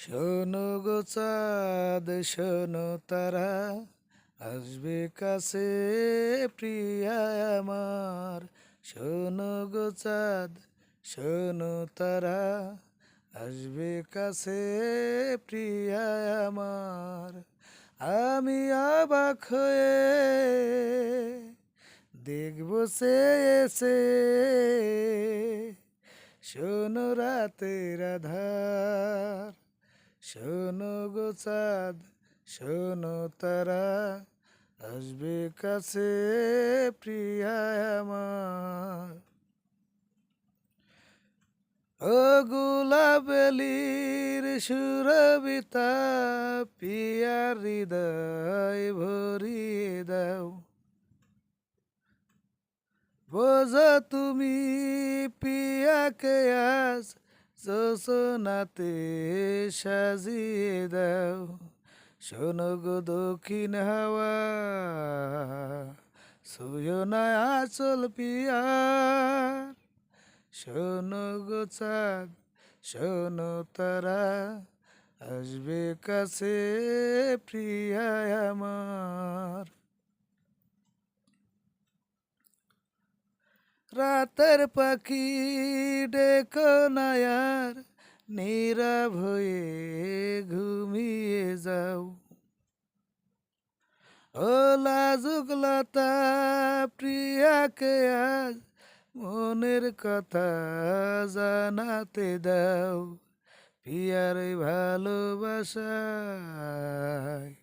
শোনো গো চাঁদ, শোনো তারা, আসবে কাছে প্রিয়া আমার। শোনো গো চাঁদ, শোনো তারা, আসবে কাছে প্রিয়া আমার। আমি অবাক হয়ে দেখব সে এসে। শোনো রাতের আধার। শোনো গো চাঁদ, শোনো তারা, আসবে কাছে প্রিয়া আমার। ও গোলাপেলির সুরবিতা পিয়ার হৃদয় ভরিয়ে দাও। বোঝো তুমি পিয়াকে আজ যোজনাতে সাজিয়ে দাও। শোনো গো দক্ষিণ হাওয়া সুয় না আচল পিয়ার। শোনো গো চাঁদ, শোনো তারা, আসবে কাছে প্রিয়া আমার। রাতের পাখি ডেকো নায়ার নীরব হয়ে ঘুমিয়ে যাও। ও লাজুক লতা, প্রিয়াকে আজ মনের কথা জানাতে দাও। পিয়ার ভালোবাসায়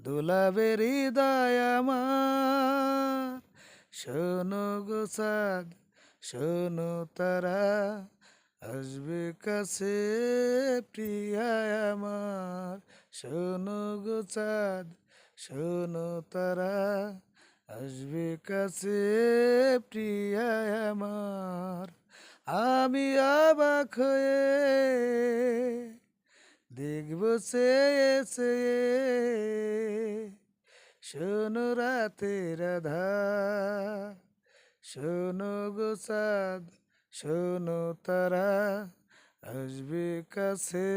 দোলাবের হৃদয় আমার। শোনো গোসাদ শোনো তারা, আসবে কাছে প্রিয়া আমার। শোনো গো চাঁদ শোনো তারা, আসবে কাছে প্রিয়া আমার। আমি অবাক হয়ে দেখব সে শোনো রাতে রাধা শোনো গোসাদ শোনো তারা আসবে কাছে।